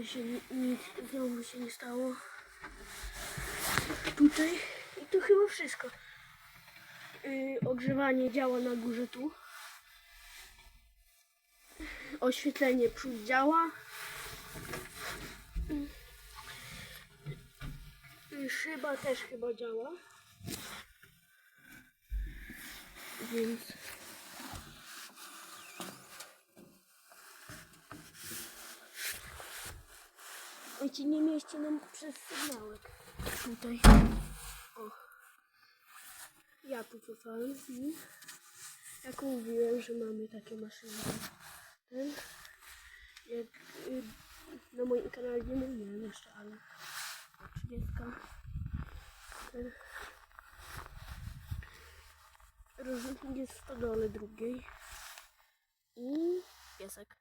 Tutaj się ni- nic znowu się nie stało. Tutaj i to chyba wszystko. Yy, ogrzewanie działa na górze tu. Oświetlenie przód działa. Yy, Szyba też chyba działa. Więc Wiecie, nie mieści nam przez sygnałek. Tutaj. O. Ja tu cofałem. i Jak mówiłem, że mamy takie maszyny. Ten. Jak y, na moim kanale nie mówiłem jeszcze, ale 30. Ten. Różnik jest w stodole drugiej. I piesek.